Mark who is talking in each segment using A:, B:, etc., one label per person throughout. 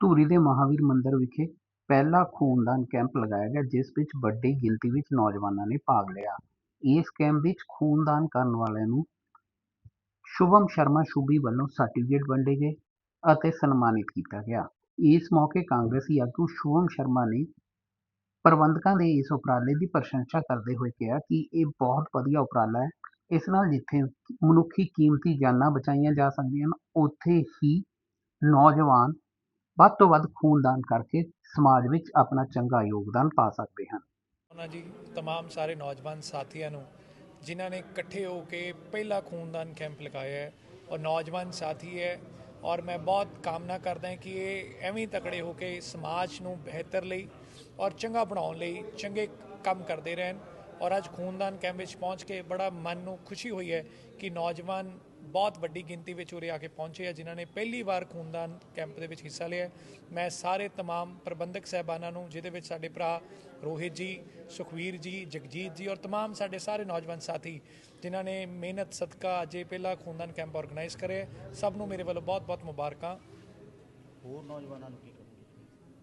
A: ਧੂਰੀ ਦੇ ਮਹਾਂਵੀਰ ਮੰਦਿਰ ਵਿਖੇ ਪਹਿਲਾ ਖੂਨਦਾਨ ਕੈਂਪ ਲਗਾਇਆ ਗਿਆ, ਜਿਸ ਵਿੱਚ ਵੱਡੀ ਗਿਣਤੀ ਵਿੱਚ ਨੌਜਵਾਨਾਂ ਨੇ ਭਾਗ ਲਿਆ। ਇਸ ਕੈਂਪ ਵਿੱਚ ਖੂਨਦਾਨ ਕਰਨ ਵਾਲਿਆਂ ਨੂੰ ਸ਼ੁਭਮ ਸ਼ਰਮਾ ਸ਼ੁਭੀ ਵੱਲੋਂ ਸਰਟੀਫਿਕੇਟ ਵੰਡੇ ਗਏ ਅਤੇ ਸਨਮਾਨਿਤ ਕੀਤਾ ਗਿਆ। ਇਸ ਮੌਕੇ ਕਾਂਗਰਸੀ ਆਗੂ ਸ਼ੁਭਮ ਸ਼ਰਮਾ ਨੇ ਪ੍ਰਬੰਧਕਾਂ ਦੇ ਇਸ ਉਪਰਾਲੇ ਦੀ ਪ੍ਰਸ਼ੰਸਾ ਕਰਦੇ ਹੋਏ ਕਿਹਾ ਕਿ ਇਹ ਬਹੁਤ ਵਧੀਆ ਉਪਰਾਲਾ ਹੈ। ਇਸ ਨਾਲ ਜਿੱਥੇ ਮਨੁੱਖੀ ਕੀਮਤੀ ਜਾਨਾਂ ਬਚਾਈਆਂ ਜਾ ਸਕਦੀਆਂ ਹਨ, ਉੱਥੇ ਹੀ ਨੌਜਵਾਨ ਵੱਧ ਤੋਂ ਵੱਧ ਖੂਨਦਾਨ ਕਰਕੇ ਸਮਾਜ ਵਿੱਚ ਆਪਣਾ ਚੰਗਾ ਯੋਗਦਾਨ ਪਾ ਸਕਦੇ ਹਨ
B: ਉਹਨਾਂ ਜੀ तमाम ਸਾਰੇ ਨੌਜਵਾਨ ਸਾਥੀਆਂ ਨੂੰ ਜਿਨ੍ਹਾਂ ਨੇ ਇਕੱਠੇ ਹੋ ਕੇ ਪਹਿਲਾ ਖੂਨਦਾਨ ਕੈਂਪ ਲਗਾਇਆ ਹੈ ਔਰ ਨੌਜਵਾਨ ਸਾਥੀ ਹੈ ਔਰ ਮੈਂ ਬਹੁਤ ਕਾਮਨਾ ਕਰਦਾ ਹਾਂ ਕਿ ਇਹ ਐਵੇਂ ਹੀ ਤਕੜੇ ਹੋ ਕੇ ਸਮਾਜ ਨੂੰ ਬਿਹਤਰ ਲਈ ਔਰ ਚੰਗਾ ਬਣਾਉਣ ਲਈ ਚੰਗੇ ਕੰਮ ਕਰਦੇ ਰਹਿਣ ਔਰ ਅੱਜ ਖੂਨਦਾਨ ਕੈਂਪ ਵਿੱਚ ਪਹੁੰਚ ਕੇ ਬੜਾ ਮਨ ਨੂੰ ਖੁਸ਼ੀ ਹੋਈ ਹੈ ਕਿ ਨੌਜਵਾਨ ਬਹੁਤ ਵੱਡੀ ਗਿਣਤੀ ਵਿੱਚ ਉਰੇ ਆ ਕੇ ਪਹੁੰਚੇ ਆ ਜਿਨ੍ਹਾਂ ਨੇ ਪਹਿਲੀ ਵਾਰ ਖੂਨਦਾਨ ਕੈਂਪ ਦੇ ਵਿੱਚ ਹਿੱਸਾ ਲਿਆ ਹੈ। ਮੈਂ ਸਾਰੇ तमाम ਪ੍ਰਬੰਧਕ ਸਹਿਬਾਨਾਂ ਨੂੰ ਜਿਹਦੇ ਵਿੱਚ ਸਾਡੇ ਭਰਾ ਰੋਹਿਤ ਜੀ ਸੁਖਵੀਰ ਜੀ ਜਗਜੀਤ ਜੀ ਔਰ तमाम ਸਾਡੇ ਸਾਰੇ ਨੌਜਵਾਨ ਸਾਥੀ ਜਿਨ੍ਹਾਂ ਨੇ ਮਿਹਨਤ ਸਦਕਾ ਅਜੇ ਪਹਿਲਾ ਖੂਨਦਾਨ ਕੈਂਪ ਆਰਗੇਨਾਈਜ਼ ਕਰਿਆ ਹੈ। ਸਭ ਨੂੰ ਮੇਰੇ ਵੱਲੋਂ ਬਹੁਤ-ਬਹੁਤ ਮੁਬਾਰਕਾਂ
C: ਹੋਰ ਨੌਜਵਾਨਾਂ ਨੂੰ ਕੀ ਕਹੋਗੇ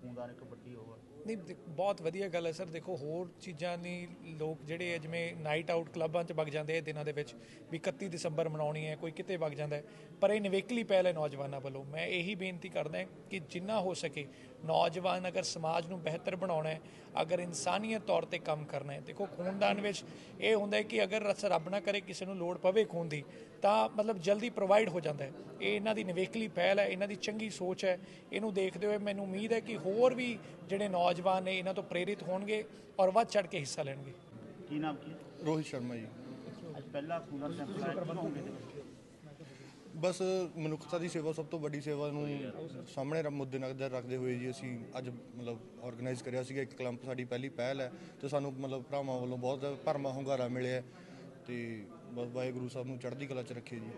C: ਖੂਨਦਾਨ ਇੱਕ ਵੱਡੀ ਹੋਵਾ
B: ਨਹੀਂ ਬਹੁਤ ਵਧੀਆ ਗੱਲ ਹੈ ਸਰ। ਦੇਖੋ, ਹੋਰ ਚੀਜ਼ਾਂ ਦੀ ਲੋਕ ਜਿਹੜੇ ਆ ਜਿਵੇਂ ਨਾਈਟ ਆਊਟ ਕਲੱਬਾਂ 'ਚ ਵਗ ਜਾਂਦੇ ਆ ਇਹ ਦਿਨਾਂ ਦੇ ਵਿੱਚ, ਵੀ 31 ਦਸੰਬਰ ਮਨਾਉਣੀ ਹੈ, ਕੋਈ ਕਿਤੇ ਵਗ ਜਾਂਦਾ ਪਰ ਇਹ ਨਿਵੇਕਲੀ ਪਹਿਲ ਹੈ ਨੌਜਵਾਨਾਂ ਵੱਲੋਂ। ਮੈਂ ਇਹੀ ਬੇਨਤੀ ਕਰਦਾ ਕਿ ਜਿੰਨਾ ਹੋ ਸਕੇ ਨੌਜਵਾਨ ਅਗਰ ਸਮਾਜ ਨੂੰ ਬਿਹਤਰ ਬਣਾਉਣਾ ਹੈ, ਅਗਰ ਇਨਸਾਨੀਅਤ ਤੌਰ ਤੇ ਕੰਮ ਕਰਨਾ ਹੈ। ਦੇਖੋ, ਖੂਨਦਾਨ ਵਿੱਚ ਇਹ ਹੁੰਦਾ ਹੈ ਕਿ ਅਗਰ ਰਸ ਰੱਬ ਨਾ ਕਰੇ, ਕਿਸੇ ਨੂੰ ਲੋੜ ਪਵੇ ਖੂਨ ਦੀ, ਤਾਂ ਮਤਲਬ ਜਲਦੀ ਪ੍ਰੋਵਾਈਡ ਹੋ ਜਾਂਦਾ ਹੈ। ਇਹ ਇਹਨਾਂ ਦੀ ਨਿਵੇਕਲੀ ਪਹਿਲ ਹੈ, ਇਹਨਾਂ ਦੀ ਚੰਗੀ ਸੋਚ ਹੈ। ਇਹਨੂੰ ਦੇਖਦੇ ਹੋਏ ਮੈਨੂੰ ਉਮੀਦ ਹੈ ਕਿ ਹੋਰ ਵੀ ਜਿਹੜੇ ਨੌਜਵਾਨ ਨੇ ਇਹਨਾਂ ਤੋਂ ਪ੍ਰੇਰਿਤ ਹੋਣਗੇ ਔਰ ਵੱਧ ਚੜ ਕੇ ਹਿੱਸਾ ਲੈਣਗੇ
C: ਕੀ ਨਾਮ ਕੀ?
D: ਰੋਹਿਤ ਸ਼ਰਮਾ ਜੀ
C: ਅੱਜ ਪਹਿਲਾ ਖੂਨਦਾਨ ਕੈਂਪ ਲਾਇਆ ਕੀ ਕਹੋਗੇ ਇਹਦੇ ਬਾਰੇ?
D: ਬਸ ਮਨੁੱਖਤਾ ਦੀ ਸੇਵਾ ਸਭ ਤੋਂ ਵੱਡੀ ਸੇਵਾ ਨੂੰ ਸਾਹਮਣੇ ਰ- ਮੁੱਦੇ ਨਜ਼ਰ ਰੱਖਦੇ ਹੋਏ ਜੀ ਅਸੀਂ ਅੱਜ ਮਤਲਬ ਆਰਗੇਨਾਈਜ਼ ਕਰਿਆ ਸੀਗਾ ਇੱਕ ਕਲੰਪ ਸਾਡੀ ਪਹਿਲੀ ਪਹਿਲ ਹੈ ਤੇ ਸਾਨੂੰ ਮਤਲਬ ਭਰਾਵਾਂ ਵੱਲੋਂ ਬਹੁਤ ਭਰਮਾ ਹੁੰਗਾਰਾ ਮਿਲਿਆ ਹੈ ਤੇ ਬਸ ਵਾਹਿਗੁਰੂ ਸਾਹਿਬ ਨੂੰ ਚੜ੍ਹਦੀ ਕਲਾ 'ਚ ਰੱਖੇ ਜੀ